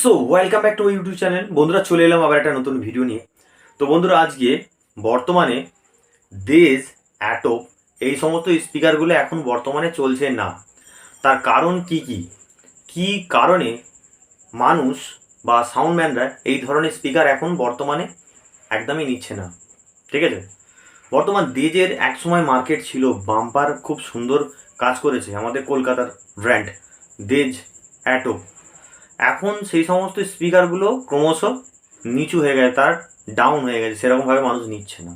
So welcome back to YouTube channel বন্ধুরা, চলে এলাম আবার একটা নতুন ভিডিও নিয়ে। তো বন্ধুরা, আজকে বর্তমানে দেশ অ্যাটো এই সমস্ত স্পিকারগুলো এখন বর্তমানে চলছে না। তার কারণ কি কি? কি কারণে মানুষ বা সাউন্ডম্যানরা এই ধরনের স্পিকার এখন বর্তমানে একদমই নিচ্ছে না? ঠিক আছে? বর্তমান দেজের একসময় মার্কেট ছিল বাম্পার খুব সুন্দর কাজ করেছে, আমাদের কলকাতার ব্র্যান্ড দেজ অ্যাটো এখন সেই সমস্ত স্পিকারগুলো ক্রমশ নিচু হয়ে গেছে, তার ডাউন হয়ে গেছে সেরকমভাবে মানুষ নিচ্ছে না।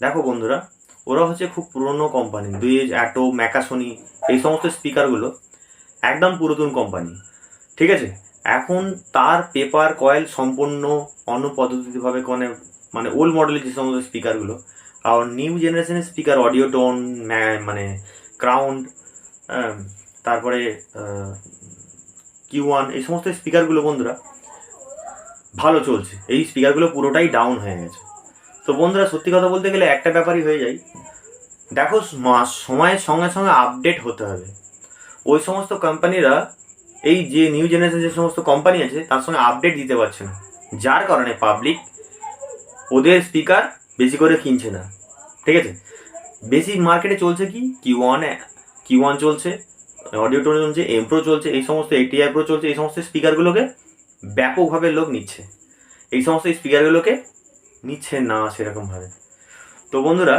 দেখো বন্ধুরা, ওরা হচ্ছে খুব পুরনো কোম্পানি দুইজ অ্যাটো ম্যাকাসনি এই সমস্ত স্পিকারগুলো একদম পুরাতন কোম্পানি ঠিক আছে? এখন তার পেপার কয়েল সম্পূর্ণ অন্য পদ্ধতিভাবে মানে মানে ওল্ড মডেলের যে সমস্ত স্পিকারগুলো আর নিউ জেনারেশনের স্পিকার অডিও টোন মানে ক্রাউন্ড তারপরে কিউ ওয়ান এই সমস্ত স্পিকারগুলো বন্ধুরা, ভালো চলছে। এই স্পিকারগুলো পুরোটাই ডাউন হয়ে গেছে। তো বন্ধুরা, সত্যি কথা বলতে গেলে একটা ব্যাপারই হয়ে যায়। দেখো মাস সময়ের সঙ্গে সঙ্গে আপডেট হতে হবে। ওই সমস্ত কোম্পানিরা এই যে নিউ জেনারেশন যে সমস্ত কোম্পানি আছে, তার সঙ্গে আপডেট দিতে পারছে না। যার কারণে পাবলিক ওদের স্পিকার বেশি করে কিনছে না। ঠিক আছে? বেশি মার্কেটে চলছে কি? কিউ ওয়ান কিউ ওয়ান চলছে। অডিও টোন চলছে এমপ্রো চলছে, এই সমস্ত এটিআই প্রো চলছে, এই সমস্ত স্পিকারগুলোকে ব্যাপকভাবে লোক নিচ্ছে। এই সমস্ত স্পিকারগুলোকে নিচ্ছে না সেরকমভাবে। তো বন্ধুরা,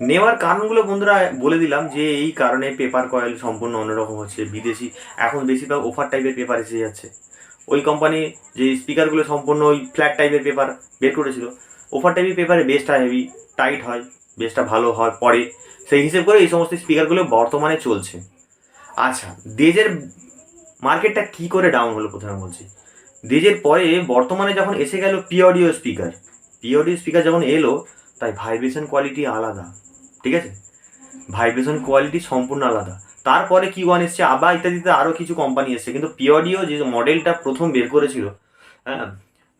নেওয়ার কারণগুলো বন্ধুরা বলে দিলাম যে এই কারণে পেপার কয়েল সম্পূর্ণ অন্যরকম হচ্ছে। বিদেশি, এখন বেশিরভাগ ওফার টাইপের পেপার এসে যাচ্ছে। ওই কোম্পানি যে স্পিকারগুলো সম্পূর্ণ ওই ফ্ল্যাট টাইপের পেপার বের করেছিল ওফার টাইপের পেপারে বেসটা হেভি টাইট হয় বেসটা ভালো হয় পরে। সেই হিসেব করে এই সমস্ত স্পিকারগুলো বর্তমানে চলছে। আচ্ছা দেজের মার্কেটটা কি করে ডাউন হলো প্রথমে বলছি। দেজের পরে বর্তমানে যখন এসে গেল পিওডিও স্পিকার পিওডিও স্পিকার যখন এলো, তাই ভাইব্রেশন কোয়ালিটি আলাদা, ঠিক আছে? ভাইব্রেশন কোয়ালিটি সম্পূর্ণ আলাদা। তারপরে কি ওয়ান এসছে, আবার ইত্যাদিতে আরও কিছু কোম্পানি এসছে, কিন্তু পিওডিও যে মডেলটা প্রথম বের করেছিল হ্যাঁ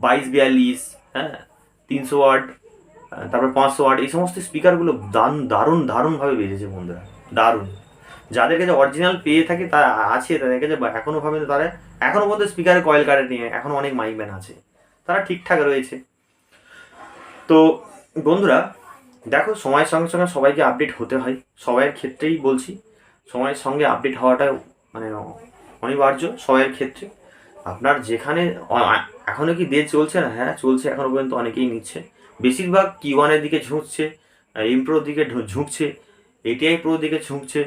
বাইশ বিয়াল্লিশ হ্যাঁ তিনশো ওয়াট তারপর পাঁচশো ওয়াট, এই সমস্ত স্পিকারগুলো দারুণ দারুণ, দারুণভাবে বেজেছে বন্ধুরা, দারুণ। যাদের কাছে অরিজিনাল পেয়ে থাকে, তারা আছে তাদের কাছে এখনও ভাবে তারা। এখনও পর্যন্ত স্পিকারের কয়েল কাটে নিয়ে এখনও অনেক মাইক ম্যান আছে। তারা ঠিকঠাক রয়েছে। তো বন্ধুরা, দেখো, সময়ের সঙ্গে সঙ্গে সবাইকে আপডেট হতে হয়। সবাইয়ের ক্ষেত্রেই বলছি, সময়ের সঙ্গে আপডেট হওয়াটা মানে অনিবার্য সবাইয়ের ক্ষেত্রে। আপনার যেখানে এখনও কি দেশ চলছে না? হ্যাঁ চলছে এখনও পর্যন্ত অনেকেই নিচ্ছে। বেশিরভাগ কি ওয়ানের দিকে ঝুঁকছে ইমপ্রোর দিকে ঝুঁকছে এটিআই প্রোর দিকে ঝুঁকছে।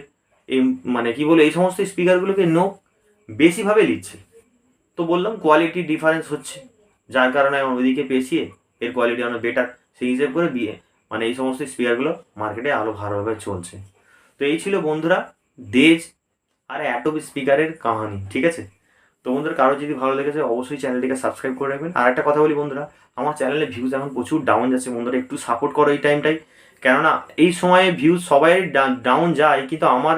এই মানে কি বলে, এই সমস্ত স্পিকারগুলোকে নো বেশিভাবে নিচ্ছে তো বললাম কোয়ালিটি ডিফারেন্স হচ্ছে। যার কারণে আমার ওইদিকে পেছিয়ে এর কোয়ালিটি অনেক বেটার সেই হিসেব করে বিয়ে মানে এই সমস্ত স্পিকারগুলো মার্কেটে আরও ভালোভাবে চলছে। তো এই ছিল বন্ধুরা দেজ আর অ্যাটোপ স্পিকারের কাহানি, ঠিক আছে? তো বন্ধুরা কারও যদি ভালো লেগেছে অবশ্যই চ্যানেলটিকে সাবস্ক্রাইব করে রাখবেন। আর একটা কথা বলি বন্ধুরা, আমার চ্যানেলে ভিউজ এখন প্রচুর ডাউন যাচ্ছে। বন্ধুরা একটু সাপোর্ট করো এই টাইমটাই কেননা এই সময়ে ভিউজ সবাই ডাউন যায়, কিন্তু আমার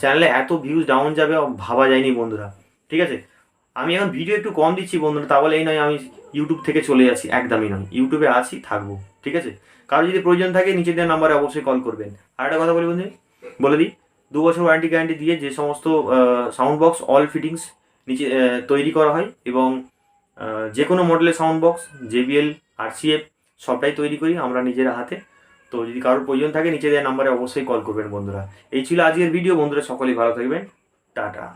চ্যানেলে এত ভিউজ ডাউন যাবে ভাবা যায়নি বন্ধুরা, ঠিক আছে? আমি এখন ভিডিও একটু কম দিচ্ছি বন্ধুরা, তা বলে এই নয়, আমি ইউটিউব থেকে চলে যাচ্ছি, একদমই নয় ইউটিউবে আছি, থাকব, ঠিক আছে? কারও যদি প্রয়োজন থাকে, নিচের দেওয়া নাম্বারে অবশ্যই কল করবেন। আর একটা কথা বলি বন্ধু বলে দিই, দু বছর ওয়ারেন্টি গ্যারান্টি দিয়ে যে সমস্ত সাউন্ড বক্স অল ফিটিংস নিচে তৈরি করা হয় এবং যে কোনো মডেলের সাউন্ড বক্স জেবিএল আরসিএফ সবটাই তৈরি করি আমরা নিজের হাতে। তো যদি কারোর প্রয়োজন থাকে নিচে দেওয়া নাম্বারে অবশ্যই কল করবেন বন্ধুরা। এই ছিল আজকের ভিডিও বন্ধুরা সকলেই ভালো থাকবেন। টাটা।